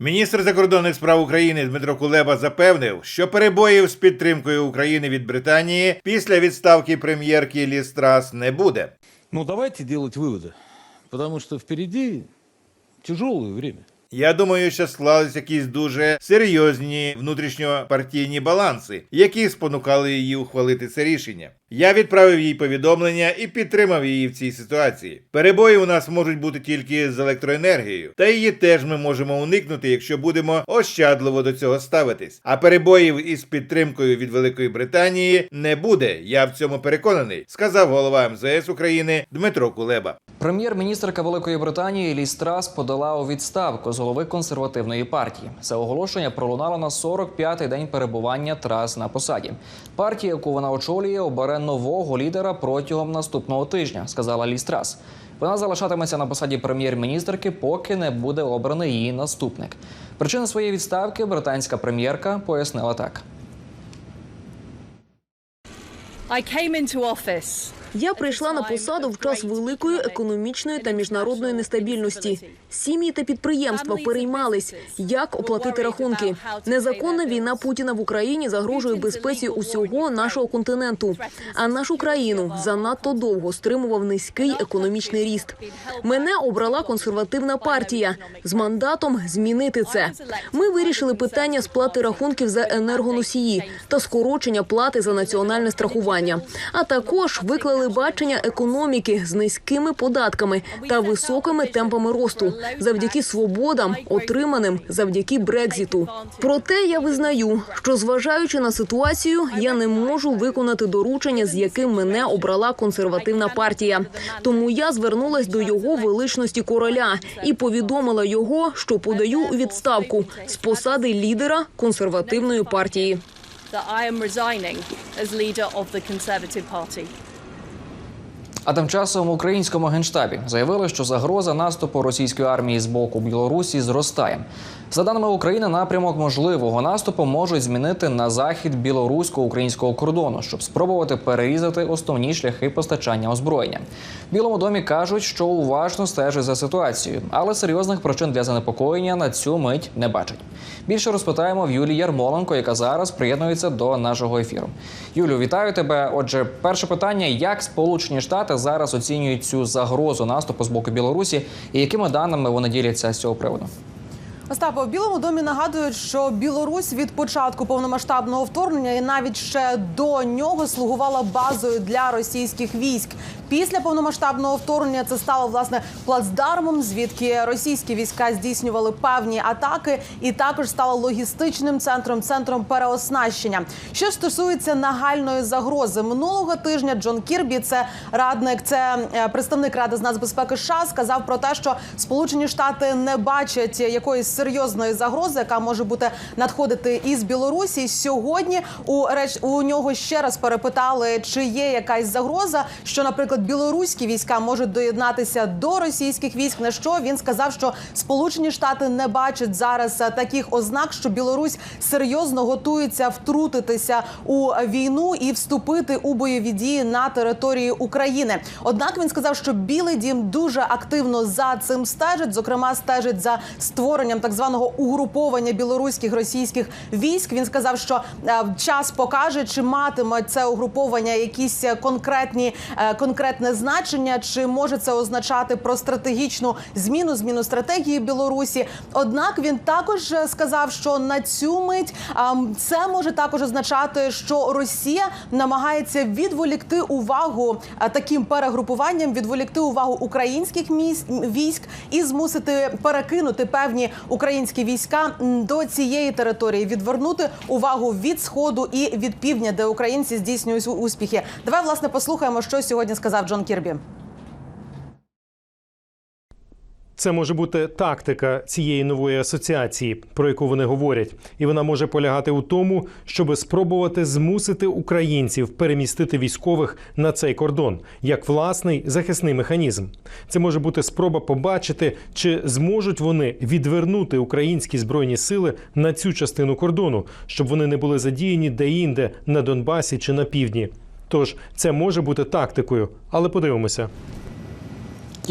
Міністр закордонних справ України Дмитро Кулеба запевнив, що перебоїв з підтримкою України від Британії після відставки прем'єрки Ліс Трас не буде. Ну, давайте делать выводы. Потому что впереди тяжелое время. Я думаю, що склались якісь дуже серйозні внутрішньопартійні баланси, які спонукали її ухвалити це рішення. Я відправив їй повідомлення і підтримав її в цій ситуації. Перебої у нас можуть бути тільки з електроенергією, та її теж ми можемо уникнути, якщо будемо ощадливо до цього ставитись. А перебоїв із підтримкою від Великої Британії не буде. Я в цьому переконаний, сказав голова МЗС України Дмитро Кулеба. Прем'єр-міністрка Великої Британії Ліз Трас подала у відставку з голови консервативної партії. Це оголошення пролунало на 45-й день перебування Трас на посаді. Партія, яку вона очолює, обере нового лідера протягом наступного тижня, сказала Лістрас. Вона залишатиметься на посаді прем'єр-міністрки, поки не буде обраний її наступник. Причини своєї відставки британська прем'єрка пояснила так. I came into office. Я прийшла на посаду в час великої економічної та міжнародної нестабільності. Сім'ї та підприємства переймались, як оплатити рахунки. Незаконна війна Путіна в Україні загрожує безпеці усього нашого континенту. А нашу країну занадто довго стримував низький економічний ріст. Мене обрала консервативна партія з мандатом змінити це. Ми вирішили питання сплати рахунків за енергоносії та скорочення плати за національне страхування. А також виклали бачення економіки з низькими податками та високими темпами росту завдяки свободам, отриманим завдяки Брекзіту. Проте я визнаю, що зважаючи на ситуацію, я не можу виконати доручення, з яким мене обрала консервативна партія. Тому я звернулась до його величності короля і повідомила його, що подаю у відставку з посади лідера консервативної партії. That I am resigning as leader of the Conservative Party. А тим часом в українському генштабі заявили, що загроза наступу російської армії з боку Білорусі зростає. За даними України, напрямок можливого наступу можуть змінити на захід білорусько-українського кордону, щоб спробувати перерізати основні шляхи постачання озброєння. В Білому домі кажуть, що уважно стежать за ситуацією, але серйозних причин для занепокоєння на цю мить не бачать. Більше розпитаємо в Юлії Ярмоленко, яка зараз приєднується до нашого ефіру. Юлю, вітаю тебе. Отже, перше питання: як Сполучені Штати зараз оцінюють цю загрозу наступу з боку Білорусі, і якими даними вони діляться з цього приводу? Остапа, в Білому домі нагадують, що Білорусь від початку повномасштабного вторгнення і навіть ще до нього слугувала базою для російських військ. Після повномасштабного вторгнення це стало власне плацдармом, звідки російські війська здійснювали певні атаки, і також стало логістичним центром, центром переоснащення. Що стосується нагальної загрози минулого тижня, Джон Кірбі, це радник, це е, представник Ради з нацбезпеки США, сказав про те, що Сполучені Штати не бачать якоїсь серйозної загрози, яка може бути надходити із Білорусі. Сьогодні у реч у нього ще раз перепитали, чи є якась загроза, що, наприклад, білоруські війська можуть доєднатися до російських військ. На що він сказав, що Сполучені Штати не бачать зараз е, таких ознак, що Білорусь серйозно готується втрутитися у війну і вступити у бойові дії на території України. Однак він сказав, що Білий Дім дуже активно за цим стежить. Зокрема, стежить за створенням так званого угруповання білоруських російських військ. Він сказав, що е, час покаже, чи матиме це угруповання якісь е, конкретні е, конкретне значення, чи може це означати про стратегічну зміну, зміну стратегії Білорусі. Однак він також сказав, що на цю мить це може також означати, що Росія намагається відволікти увагу таким перегрупуванням, відволікти увагу українських міст військ і змусити перекинути певні українські війська до цієї території, відвернути увагу від сходу і від півдня, де українці здійснюють успіхи. Давай власне послухаємо, що сьогодні сказав Джон Кірбі. Це може бути тактика цієї нової асоціації, про яку вони говорять, і вона може полягати у тому, щоб спробувати змусити українців перемістити військових на цей кордон як власний захисний механізм. Це може бути спроба побачити, чи зможуть вони відвернути українські збройні сили на цю частину кордону, щоб вони не були задіяні де-інде на Донбасі чи на півдні. Тож це може бути тактикою, але подивимося.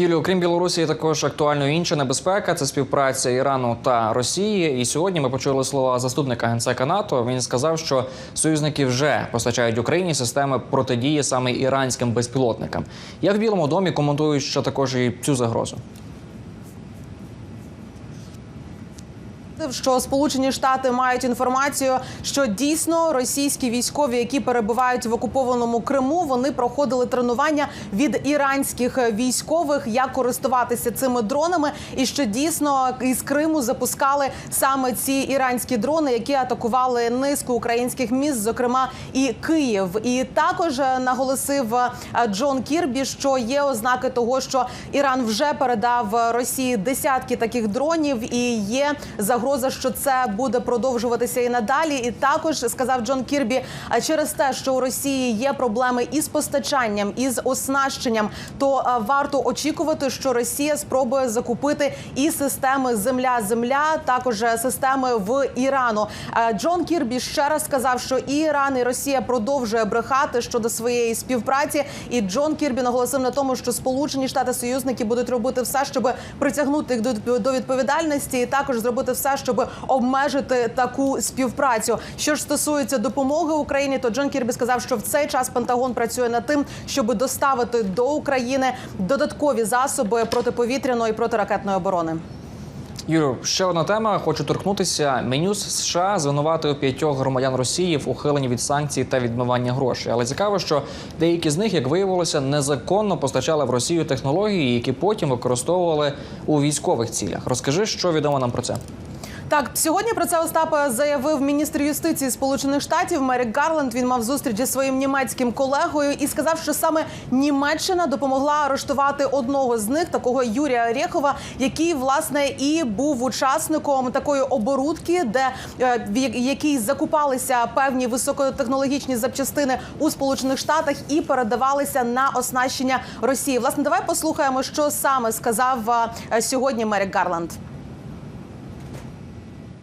Юлію, окрім Білорусі, також актуально інша небезпека це співпраця Ірану та Росії. І сьогодні ми почули слова заступника генсека НАТО. Він сказав, що союзники вже постачають Україні системи протидії саме іранським безпілотникам. Як в Білому домі коментують, що також і цю загрозу. Що Сполучені Штати мають інформацію, що дійсно російські військові, які перебувають в окупованому Криму, вони проходили тренування від іранських військових, як користуватися цими дронами, і що дійсно із Криму запускали саме ці іранські дрони, які атакували низку українських міст, зокрема і Київ. І також е, наголосив е, Джон Кірбі, що є ознаки того, що Іран вже передав Росії десятки таких дронів, і є загроза, що це буде продовжуватися і надалі. І також сказав Джон Кірбі, через те, що у Росії є проблеми із постачанням, із оснащенням, то е, варто очікувати, що Росія спробує закупити і системи земля-земля, також е, системи в Ірану. Е, Джон Кірбі ще раз сказав, що і Іран, і Росія продовжує брехати щодо своєї співпраці. І Джон Кірбі наголосив на тому, що Сполучені Штати союзники будуть робити все, щоб притягнути їх до- відповідальності, і також зробити все, щоб обмежити таку співпрацю. Що ж стосується допомоги Україні, то Джон Кірбі сказав, що в цей час Пентагон працює над тим, щоб доставити до України додаткові засоби протиповітряної і протиракетної оборони. Юрію, ще одна тема. Хочу торкнутися. Мінюс США звинуватив п'ятьох громадян Росії в ухиленні від санкцій та відмивання грошей. Але цікаво, що деякі з них, як виявилося, незаконно постачали в Росію технології, які потім використовували у військових цілях. Розкажи, що відомо нам про це. Так, сьогодні про це Остапа заявив міністр юстиції Сполучених Штатів Мерік Гарленд. Він мав зустріч зі своїм німецьким колегою і сказав, що саме Німеччина допомогла арештувати одного з них, такого Юрія Орєхова, який власне і був учасником такої оборудки, де е, в якій закупалися певні високотехнологічні запчастини у Сполучених Штатах і передавалися на оснащення Росії. Власне, давай послухаємо, що саме сказав е, сьогодні Мерік Гарленд.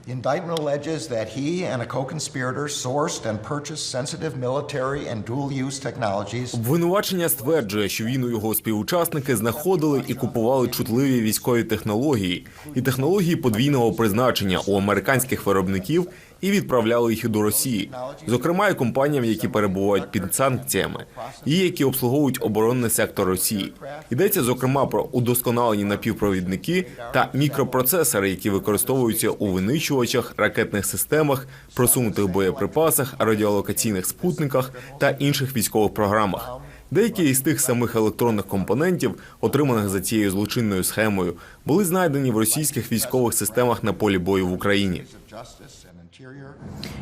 The indictment alleges that he and a co-conspirator sourced and purchased sensitive military and dual-use technologies. Обвинувачення стверджує, що він і його співучасники знаходили і купували чутливі військові технології. І технології подвійного призначення у американських виробників і відправляли їх до Росії, зокрема і компаніям, які перебувають під санкціями, і які обслуговують оборонний сектор Росії. Йдеться зокрема про удосконалені напівпровідники та мікропроцесори, які використовуються у винищувачах, ракетних системах, просунутих боєприпасах, радіолокаційних спутниках та інших військових програмах. Деякі із тих самих електронних компонентів, отриманих за цією злочинною схемою, були знайдені в російських військових системах на полі бою в Україні.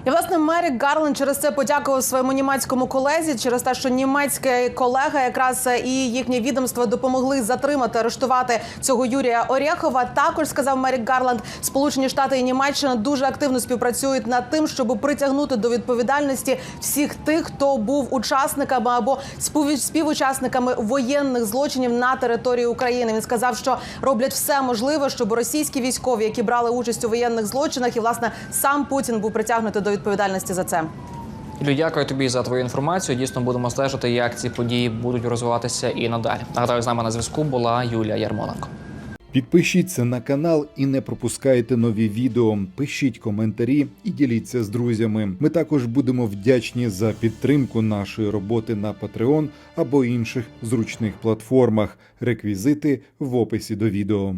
І власне Мерік Гарленд через це подякував своєму німецькому колезі через те, що німецький колега якраз і їхнє відомство допомогли затримати, арештувати цього Юрія Орєхова. Також сказав Мерік Гарленд, Сполучені Штати і Німеччина дуже активно співпрацюють над тим, щоб притягнути до відповідальності всіх тих, хто був учасниками або спів- співучасниками воєнних злочинів на території України. Він сказав, що роблять все можливе, щоб російські військові, які брали участь у воєнних злочинах, і власне сам Путін був притягнутий до відповідальності за це. Юлю, дякую тобі за твою інформацію. Дійсно будемо стежити, як ці події будуть розвиватися і надалі. Нагадаю, з нами на зв'язку була Юлія Ярмоленко. Підпишіться на канал і не пропускайте нові відео. Пишіть коментарі і діліться з друзями. Ми також будемо вдячні за підтримку нашої роботи на Patreon або інших зручних платформах. Реквізити в описі до відео.